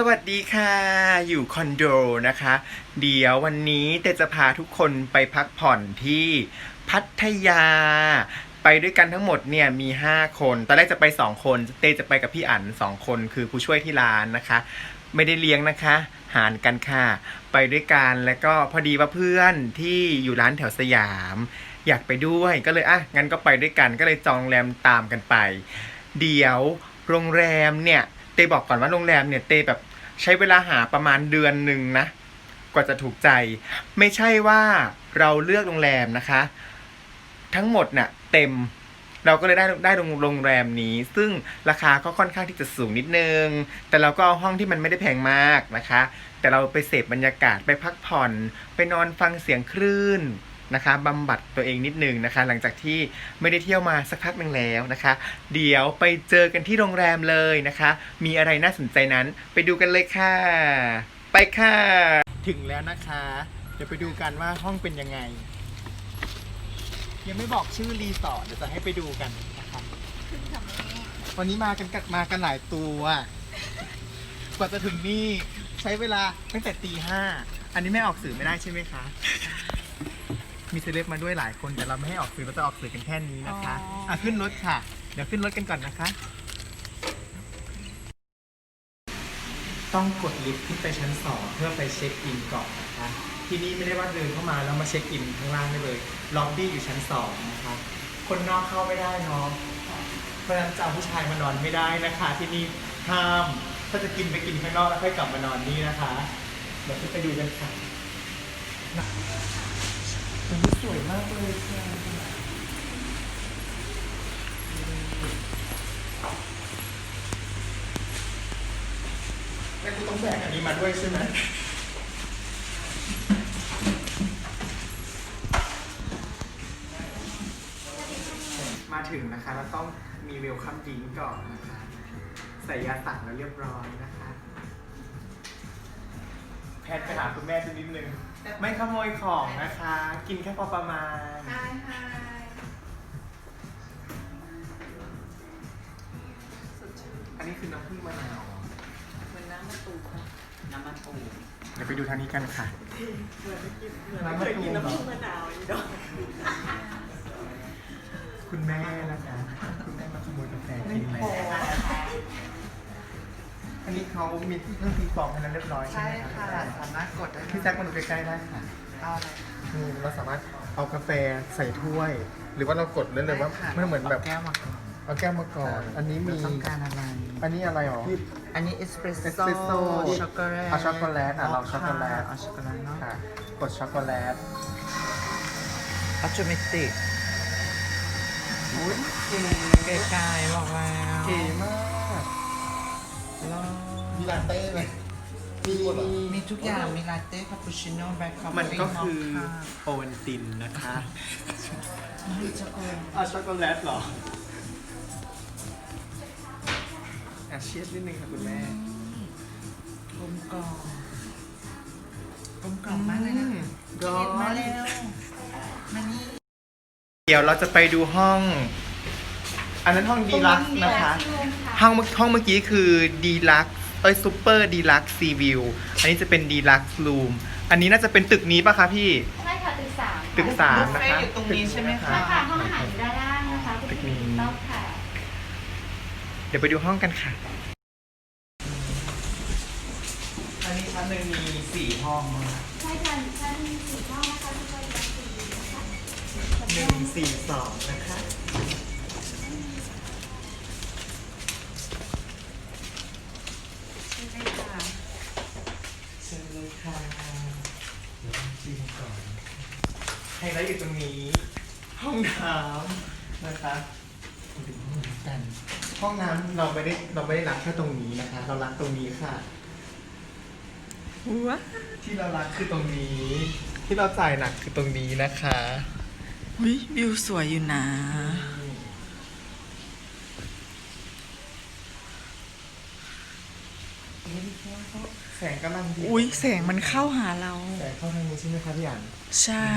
สวัสดีค่ะ อยู่คอนโดนะคะ เดี๋ยววันนี้เตจะพาทุกคนไปพักผ่อนที่พัทยา ไปด้วยกันทั้งหมดเนี่ยมี 5 คน ตอนแรกจะไป 2 คน เตจะไปกับพี่อั๋น2 คน คือผู้ช่วยที่ร้านนะคะ ไม่ได้เลี้ยงนะคะ หารกันค่ะ ไปด้วยกันแล้วก็พอดีว่าเพื่อนที่อยู่ร้านแถวสยาม อยากไปด้วยก็เลยอะงั้นก็ไปด้วยกันก็เลยจองโรงแรมตามกันไป เดี๋ยวโรงแรมเนี่ยเตบอกก่อนว่าโรงแรมเนี่ยเตแบบ ใช้เวลาหาประมาณเดือนหนึ่งนะ กว่าจะถูกใจ ไม่ใช่ว่าเราเลือกโรงแรมนะคะ ทั้งหมดน่ะเต็มเราก็เลยได้ได้โรงแรมนี้ ซึ่งราคาก็ค่อนข้างที่จะสูงนิดนึง แต่เราก็เอาห้องที่มันไม่ได้แพงมากนะคะ แต่เราไปเสพบรรยากาศไปพักผ่อน ไปนอนฟังเสียงคลื่น นะคะบำบัดตัวเองนิดนึงนะคะ หลังจากที่ไม่ได้เที่ยวมาสักพักหนึ่งแล้วนะคะ เดี๋ยวไปเจอกันที่โรงแรมเลยนะคะ มีอะไรน่าสนใจนั้นไปดูกันเลยค่ะ ไปค่ะ ถึงแล้วนะคะ เดี๋ยวไปดูกันว่าห้องเป็นยังไง ยังไม่บอกชื่อรีสอร์ทเดี๋ยวจะให้ไปดูกันนะคะวันนี้มากันกัมากันหลายตัว กว่าจะถึงนี่ใช้เวลาตั้งแต่ตีห้าอันนี้ไม่ออกสื่อไม่ได้ใช่ไหมคะ มีเซเลบมาด้วยหลายคนแต่เราไม่ให้ออกสื่อเราจะออกสื่อกันแค่นี้นะคะอ๋ออ่ อะขึ้นรถค่ะ เดี๋ยวขึ้นรถกันก่อนนะคะ ต้องกดลิฟต์ขึ้นไปชั้นสองเพื่อไปเช็คอินก่อนนะคะ ที่นี่ไม่ได้ว่าเดินเข้ามาแล้วมาเช็คอินข้างล่างได้เลยล็อบบี้อยู่ชั้นสองนะคะ คนนอกเข้าไม่ได้เนาะ เพราะฉะนั้นจะเอาผู้ชายมานอนไม่ได้นะคะ ที่นี่ห้ามถ้าจะกินไปกินข้างนอกแล้วค่อยกลับมานอนนี่นะคะ เดี๋ยวขึ้นไปดูกันค่ะ ตรงนี้สวยมากเลยค่ะแต่กูต้องแบกอันนี้มาด้วยใช่ไหมมาถึงนะคะเราต้องมีเวลคัมดิงก่อนนะคะ ใส่ยาสั่งแล้วเรียบร้อยนะคะ แพทย์ไปหาคุณแม่สักนิดนึง ไม่ขโมยของนะคะ กินแค่พอประมาณ ใช่ใช่สดชื่นอันนี้คือน้ำผึ้งมะนาวเหมือนน้ำมะตูมค่ะน้ำมะตูมเดี๋ยวไปดูทางนี้กันค่ะ เหมือนไม่กินเหมือนน้ำไม่มะตูมเคยกินน้ำผึ้งมะนาวอีดอกคุณแม่นะคะ คุณแม่มาขโมยกาแฟกินแล้ว อันนี้เขามีเครื่องตีฟองให้แล้วเรียบร้อยใช่ใช่ไหมค่ะคะสามารถกดได้พี่แจ็คมาดูใกล้ๆได้ค่ะเอาเลย อืมเราสามารถเอากาแฟใส่ถ้วย หรือว่าเรากดได้เลยว่าได้ค่ะไม่เหมือนแบบาแก้วมาก่อนเอาแก้วมาก่อน อันนี้มีเราต้องการอะไร อันนี้อะไรหรอ อันนี้เอสเปรสเอสโซ่เปรสโซ่ช็อกโกแลตเอาช็อกโกแลตอะเราช็อกโกแลต เอาช็อกโกแลตเนาะค่ะกดช็อกโกแลตอัจเมติกอุ้ยเก๋ไกลๆบอกแล้วเก๋มากแล้ว มีลาเต้ไหมมีมีมีทุกอย่างมีลาเต้คาปูชิโน่แบล็คคอฟฟี่มันก็คือมอคโอวันตินนะคะ่ามีช็อกโกแลตเอาช็อกโกแลตเหรออะเชียร์นิดนึงค่ะคุณแม่กลมกล่อมกลมกล่อมมากเลยนะร้อเก็บมานเร็วมานี่เดี๋ยวเราจะไปดูห้อง อันนั้นห้องดีลักซ์นะคะ ห้องเมื่อห้องเมื่อกี้คือดีลักซ์เอ้ยซูเปอร์ดีลักซ์ซีวิวอันนี้จะเป็นดีลักซ์รูมอันนี้น่าจะเป็นตึกนี้ปะคะพี่ ใช่ค่ะตึกสามตึกสามนะคะบุฟเฟ่ต์อยู่ตรงนี้ใช่ไหมคะ ใช่ค่ะห้องอาหารอยู่ด้านล่างนะคะคุณตึกนี้พี่ต้องค่ะ เดี๋ยวไปดูห้องกันค่ะ อันนี้ชั้นหนึ่งมีสี่ห้องนะคะใช่ค่ะชั้นสี่ห้องนะคะทุกคนชั้นสี่นะคะหนึ่งสี่สองนะคะ ไฮไลท์อยู่ตรงนี้ ห้องน้ำนะคะมาดูห้องน้ำกัน ห้องน้ำเราไม่ได้เราไม่ได้รักแค่ตรงนี้นะคะ เรารักตรงนี้ค่ะ ว้าที่เรารักคือตรงนี้ ที่เราจ่ายหนักคือตรงนี้นะคะ วิวิวสวยอยู่นะ แสงกำลังดีอุ้ยแสงมันเข้าหาเรา แสงเข้าทางนี้ใช่ไหมคะพี่อันใช่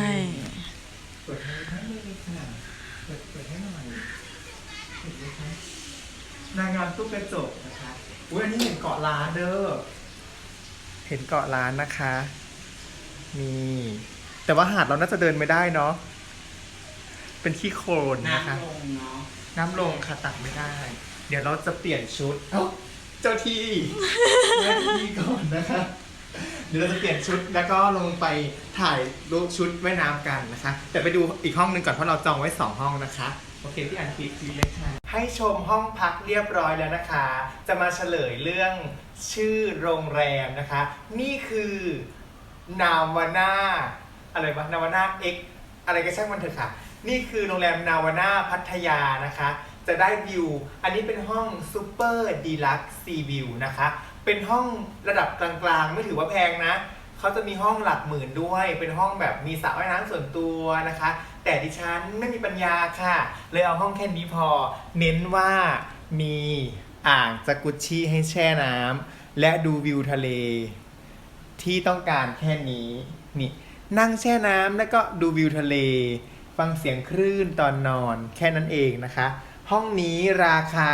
เปิดให้ให้เลยค่ะเปิดเปิดให้หน่อยเปิดเลยค่ะนางงามตู้กระจกนะคะอุ้ยอันนี้เห็นเกาะล้านเด้อเห็นเกาะล้านนะคะนี่แต่ว่าหาดเราน่าจะเดินไม่ได้เนาะเป็นขี้โคลนนะคะ น้ำลงเนาะน้ำลงค่ะตักไม่ได้ เดี๋ยวเราจะเปลี่ยนชุดเอ้า เจ้าที่แม่ที่ก่อนนะคะ เดี๋ยวเราจะเปลี่ยนชุดแล้วก็ลงไปถ่ายรูปชุดว่ายน้ำกันนะคะ แต่ไปดูอีกห้องหนึ่งก่อนเพราะเราจองไว้สองห้องนะคะโอเคพี่อันคีคีเลยค่ะให้ชมห้องพักเรียบร้อยแล้วนะคะ จะมาเฉลยเรื่องชื่อโรงแรมนะคะ นี่คือนาวาน่าอะไรวะนาวาน่าเอ็กอะไรก็ช่างมันเถอะค่ะ นี่คือโรงแรมนาวาน่าพัทยานะคะ จะได้วิว อันนี้เป็นห้องซูเปอร์ดีลักซ์ซีวิวนะคะ เป็นห้องระดับกลางๆ ไม่ถือว่าแพงนะเขาจะมีห้องหลักหมื่นด้วย เป็นห้องแบบมีสระว่ายน้ำส่วนตัวนะคะ แต่ดิฉันไม่มีปัญญาค่ะ เลยเอาห้องแค่นี้พอ เน้นว่ามีอ่างจากุชชี่ให้แช่น้ำและดูวิวทะเล ที่ต้องการแค่นี้นี่นั่งแช่น้ำแล้วก็ดูวิวทะเล ฟังเสียงคลื่นตอนนอนแค่นั้นเองนะคะ ห้องนี้ราคา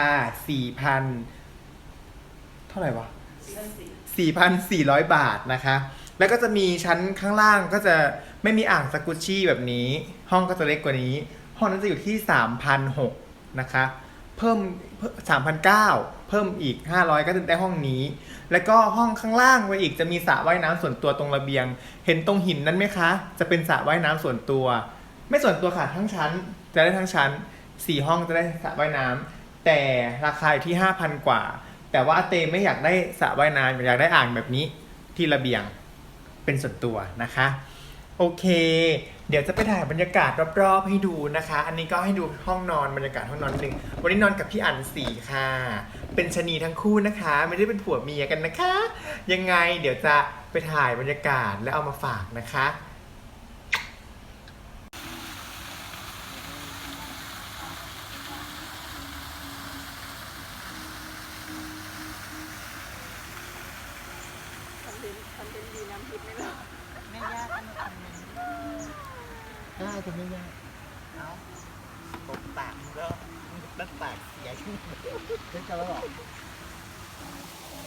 4,000เท่าไหร่วะ4,400บาทนะคะ แล้วก็จะมีชั้นข้างล่างก็จะไม่มีอ่างสกุชชี่แบบนี้ ห้องก็จะเล็กกว่านี้ ห้องนั้นจะอยู่ที่3,600นะคะ เพิ่ม3,900เพิ่มอีก 500 ก็จะได้ห้องนี้ แล้วก็ห้องข้างล่างไปอีกจะมีสระว่ายน้ำส่วนตัวตรงระเบียง เห็นตรงหินนั้นไหมคะ จะเป็นสระว่ายน้ำส่วนตัว ไม่ส่วนตัวค่ะทั้งชั้น จะได้ทั้งชั้น 4ห้องจะได้สระว่ายน้ำแต่ราคาอยู่ที่5,000กว่า แต่ว่าอาเตไม่อยากได้สระว่ายน้ำอยากได้อ่างแบบนี้ที่ระเบียงเป็นส่วนตัวนะคะ โอเค เดี๋ยวจะไปถ่ายบรรยากาศรอบๆให้ดูนะคะ อันนี้ก็ให้ดูห้องนอนบรรยากาศห้องนอนนิดนึงวันนี้นอนกับพี่อันสี่ค่ะ เป็นชะนีทั้งคู่นะคะ ไม่ได้เป็นผัวเมียกันนะคะ ยังไงเดี๋ยวจะไปถ่ายบรรยากาศแล้วเอามาฝากนะคะ ไม่ยากอันนี้อันนึง ได้จะไม่ยากเอาตบปากแล้วตั้งปากเสียขึ้นเจ๊กันแล้วหรอเอ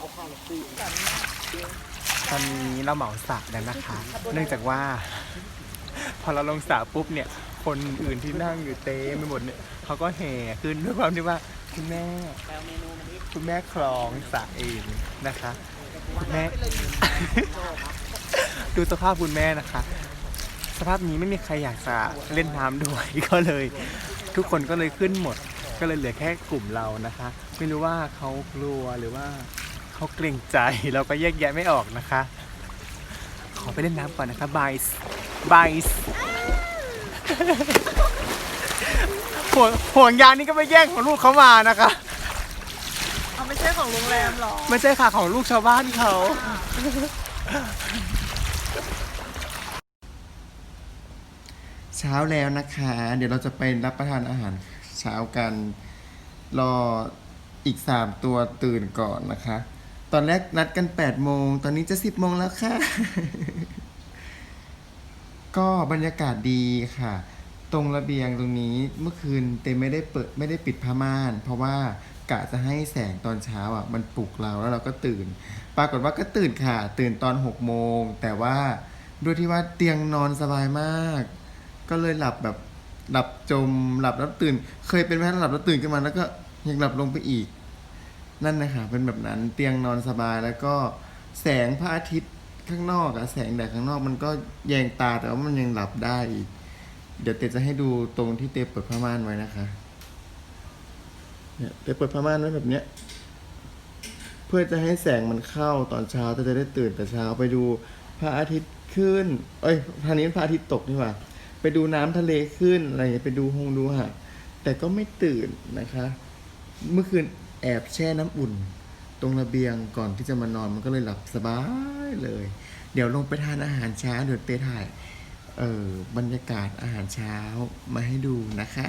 าความ ตอนนี้เราเหมาสระแล้วนะคะ เนื่องจากว่า พอเราลงสระปุ๊บเนี่ย คนอื่นที่นั่งอยู่เต็มไปหมดเนี่ยเขาก็แห่ขึ้นด้วยความที่ว่าคุณแม่คุณแม่คลองสระเองนะคะคุณแม่ ดูสภาพคุณแม่นะคะ สภาพนี้ไม่มีใครอยากจะเล่นน้ำด้วยก็เลย ทุกคนก็เลยขึ้นหมด ก็เลยเหลือแค่กลุ่มเรานะคะ ไม่รู้ว่าเขากลัวหรือว่า เขาเกรงใจเราก็แยกแยะไม่ออกนะคะ ขอไปเล่นน้ำก่อนนะคะบายส์บายส์ห่วงห่วงยางนี่ก็ไปแย่งของลูกเขามานะคะ เอาไม่ใช่ของโรงแรมหรอ ไม่ใช่ค่ะของลูกชาวบ้านเขา เช้าแล้วนะคะ เดี๋ยวเราจะไปรับประทานอาหารเช้ากัน รออีกสามตัวตื่นก่อนนะคะ ตอนแรกนัดกัน8ปดโมง ตอนนี้จะ 10บโมงแล้วค่ะ ก็บรรยากาศดีค่ะ ตรงระเบียงตรงนี้เมื่อคืนเต็ไม่ได้เปิดไม่ได้ปิดผ้าม่าน เพราะว่ากะจะให้แสงตอนเช้าอะ มันปลุกเราแล้วเราก็ตื่น ปรากฏว่าก็ตื่นค่ะ ตื่นตอน6โมง แต่ว่าด้วยที่ว่าเตียงนอนสบายมาก ก็เลยหลับแบบหลับจมหลับแล้วตื่น เคยเป็นไหมหลับแล้วตื่นขึ้นมาแล้วก็ยังหลับลงไปอีก นั่นนะคะเป็นแบบนั้นเตียงนอนสบายแล้วก็แสงพระอาทิตย์ข้างนอกอะแสงแดดข้างนอกมันก็แยงตาแต่ว่ามันยังหลับได้อีก เดี๋ยวเตจะให้ดูตรงที่เตเปิดผ้าม่านไว้นะคะเนี่ยเตเปิดผ้าม่านไว้แบบเนี้ยเพื่อจะให้แสงมันเข้าตอนเช้าเตจะได้ตื่นแต่เช้าไปดูพระอาทิตย์ขึ้น เอ้ยทางนี้พระอาทิตย์ตกนี่หว่า ไปดูน้ำทะเลขึ้นอะไรไปดูหงดูหาดแต่ก็ไม่ตื่นนะคะ เมื่อคืน แอบแช่น้ำอุ่น ตรงระเบียงก่อนที่จะมานอนมันก็เลยหลับสบายเลย เดี๋ยวลงไปทานอาหารเช้าเดี๋ยวเตถ่ายเออบรรยากาศอาหารเช้ามาให้ดูนะคะ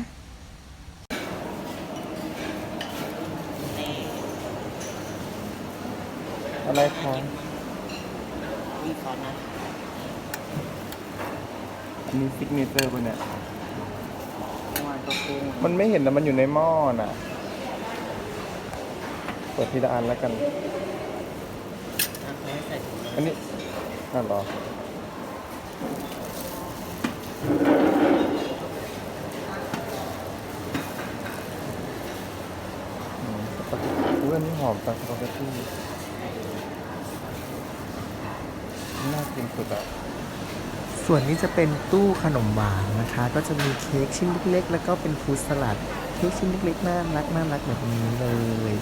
นี่อะไรคะมีซอสนะอันนี้ซิกเนเจอร์ปะเนี่ยเมื่อวานก็กุ้งมันไม่เห็นนะมันอยู่ในหม้อน่ะ เปิดทีละอันแล้วกัน อันนี้อะเหรออืมสปาเกตตี้อุ๊ยอันนี้หอมจังสปาเกตตี้น่ากินสุดอะส่วนนี้จะเป็นตู้ขนมหวานนะคะ ก็จะมีเค้กชิ้นเล็กๆ แล้วก็เป็นฟรุตสลัด เค้กชิ้นเล็กๆ น่ารักน่ารักแบบนี้เลย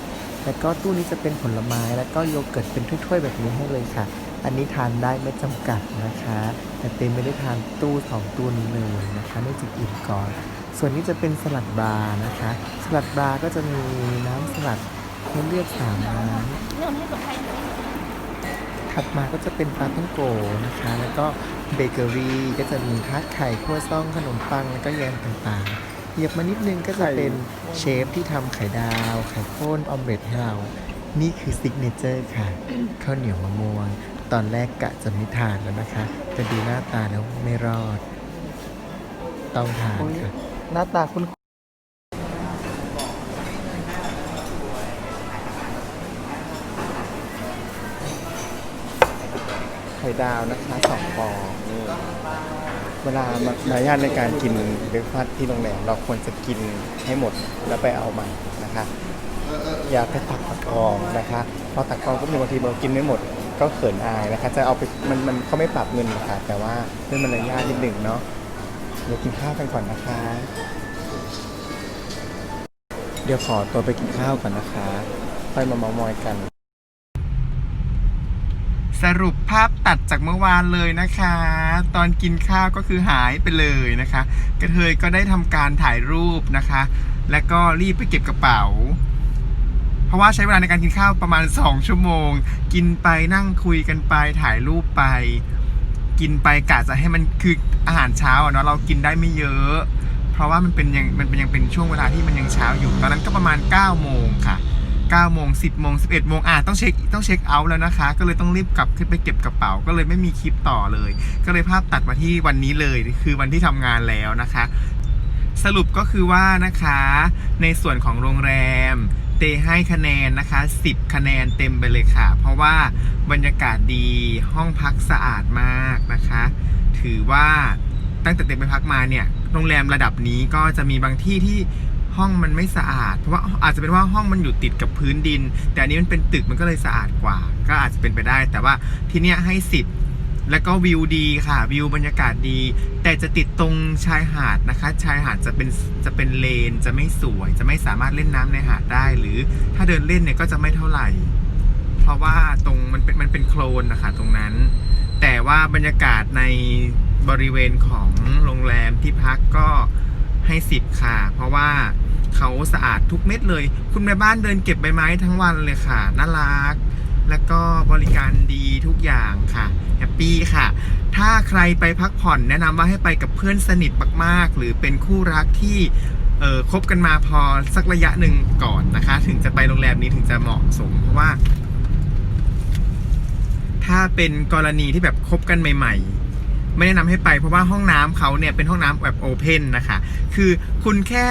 แล้วก็ตู้นี้จะเป็นผลไม้แล้วก็โยเกิร์ตเป็นถ้วยๆแบบนี้ให้เลยค่ะ อันนี้ทานได้ไม่จำกัดนะคะ แต่เต็มไม่ได้ทานตู้สองตู้นี้เลยนะคะเนื่องจากอิ่มก่อน ส่วนนี้จะเป็นสลัดบาร์นะคะ สลัดบาร์ก็จะมีน้ำสลัดให้เลือกสามน้ำถัดมาก็จะเป็นปลาท่องโกนะคะ แล้วก็เบเกอรี่ก็จะมีทาร์ตไข่ครัวซองขนมปังแล้วก็แยมต่างๆ เหยียบมานิดนึงก็จะเป็นเชฟที่ทำไข่ดาว ไข่ข้นออมเล็ตให้เรา นี่คือซิกเนเจอร์ค่ะ ข้าวเหนียวมะม่วง ตอนแรกกะจะไม่ทานแล้วนะคะแต่ดูหน้าตาแล้วไม่รอด ต้องทานค่ะ หน้าตาคุณ ไข่ดาวนะคะสองฟองนี่เวลามารยาทในการกินเบรกฟาสต์ที่โรงแรมเราควรจะกินให้หมดแล้วไปเอาใหม่นะคะ อย่าไปตักตักกองนะคะพอตักกองก็มีบางทีเรากินไม่หมดก็เขินอายนะคะ จะเอาไปมันมันเขาไม่ปรับเงินนะคะแต่ว่าด้วยมารยาทนิดหนึ่งเนาะเดี๋ยวกินข้าวกันก่อนนะคะ เดี๋ยวขอตัวไปกินข้าวก่อนนะคะค่อยมาเมามอยกัน สรุปภาพตัดจากเมื่อวานเลยนะคะ ตอนกินข้าวก็คือหายไปเลยนะคะ กระเทยก็ได้ทำการถ่ายรูปนะคะ แล้วก็รีบไปเก็บกระเป๋า เพราะว่าใช้เวลาในการกินข้าวประมาณ 2 ชั่วโมง กินไปนั่งคุยกันไปถ่ายรูปไป กินไปกะจะให้มันคืออาหารเช้าเนาะเรากินได้ไม่เยอะ เพราะว่ามันเป็นยังมันเป็นยังเป็นช่วงเวลาที่มันยังเช้าอยู่ ตอนนั้นก็ประมาณ9โมงค่ะ 9โมง10โมง11โมงอะต้องเช็คต้องเช็คเอาท์แล้วนะคะ ก็เลยต้องรีบกลับขึ้นไปเก็บกระเป๋า ก็เลยไม่มีคลิปต่อเลย ก็เลยภาพตัดมาที่วันนี้เลยคือวันที่ทำงานแล้วนะคะ สรุปก็คือว่านะคะ ในส่วนของโรงแรมเตให้คะแนนนะคะ 10 คะแนนเต็มไปเลยค่ะ เพราะว่าบรรยากาศดีห้องพักสะอาดมากนะคะ ถือว่าตั้งแต่เต็มไปพักมาเนี่ยโรงแรมระดับนี้ก็จะมีบางที่ที่ ห้องมันไม่สะอาด เพราะว่าอาจจะเป็นว่าห้องมันอยู่ติดกับพื้นดิน แต่อันนี้มันเป็นตึกมันก็เลยสะอาดกว่า ก็อาจจะเป็นไปได้ แต่ว่าที่เนี้ยให้10แล้วก็วิวดีค่ะ วิวบรรยากาศดี แต่จะติดตรงชายหาดนะคะ ชายหาดจะเป็นจะเป็นเลนจะไม่สวย จะไม่สามารถเล่นน้ำในหาดได้ หรือถ้าเดินเล่นเนี่ยก็จะไม่เท่าไหร่ เพราะว่าตรงมันเป็นมันเป็นโคลนนะคะตรงนั้น แต่ว่าบรรยากาศในบริเวณของโรงแรมที่พักก็ให้สิบค่ะ เพราะว่า เขาสะอาดทุกเม็ดเลย คุณแม่บ้านเดินเก็บใบไม้ทั้งวันเลยค่ะน่ารัก แล้วก็บริการดีทุกอย่างค่ะแฮปปี้ค่ะ ถ้าใครไปพักผ่อนแนะนำว่าให้ไปกับเพื่อนสนิทมากๆ หรือเป็นคู่รักที่เออคบกันมาพอสักระยะหนึ่งก่อนนะคะ ถึงจะไปโรงแรมนี้ถึงจะเหมาะสมเพราะว่า ถ้าเป็นกรณีที่แบบคบกันใหม่ ๆ ไม่แนะนำให้ไปเพราะว่าห้องน้ำเขาเนี่ยเป็นห้องน้ำแบบโอเพนนะคะ คือคุณแค่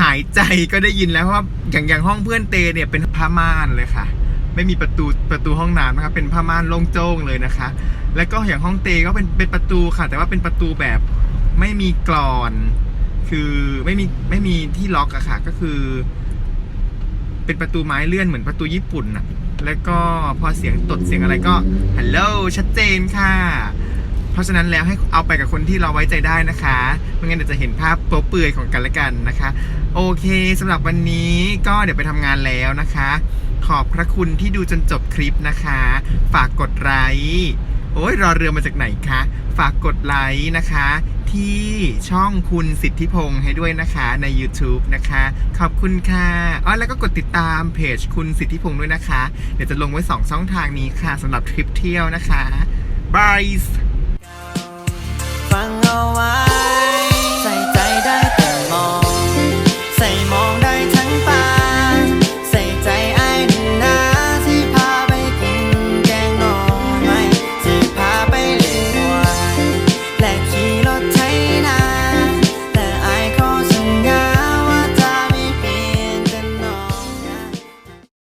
หายใจก็ได้ยินแล้วเพราะว่าอย่างอย่างห้องเพื่อนเตเนี่ยเป็นผ้าม่านเลยค่ะ ไม่มีประตูประตูห้องน้ำนะคะเป็นผ้าม่านโล่งโจ้งเลยนะคะ แล้วก็อย่างห้องเตก็เป็นเป็นประตูค่ะ แต่ว่าเป็นประตูแบบไม่มีกรอน คือไม่มีไม่มีที่ล็อกอะค่ะ ก็คือ เป็นประตูไม้เลื่อนเหมือนประตูญี่ปุ่นน่ะแล้วก็พอเสียงตดเสียงอะไรก็ฮัลโหลชัดเจนค่ะ เพราะฉะนั้นแล้วให้เอาไปกับคนที่เราไว้ใจได้นะคะไม่งั้นเดี๋ยวจะเห็นภาพโป๊เปื่อยของกันและกันนะคะ โอเคสำหรับวันนี้ก็เดี๋ยวไปทำงานแล้วนะคะ ขอบพระคุณที่ดูจนจบคลิปนะคะ ฝากกดไลค์โอ้ยรอเรือมาจากไหนคะ ฝากกดไลค์นะคะ ที่ช่องคุณสิทธิพงษ์ให้ด้วยนะคะใน YouTube นะคะ ขอบคุณค่ะอ๋อแล้วก็กดติดตามเพจคุณสิทธิพงษ์ด้วยนะคะ เดี๋ยวจะลงไว้ 2 ช่องทางนี้ค่ะสำหรับทริปเที่ยวนะคะบาย ฟังเอาไว้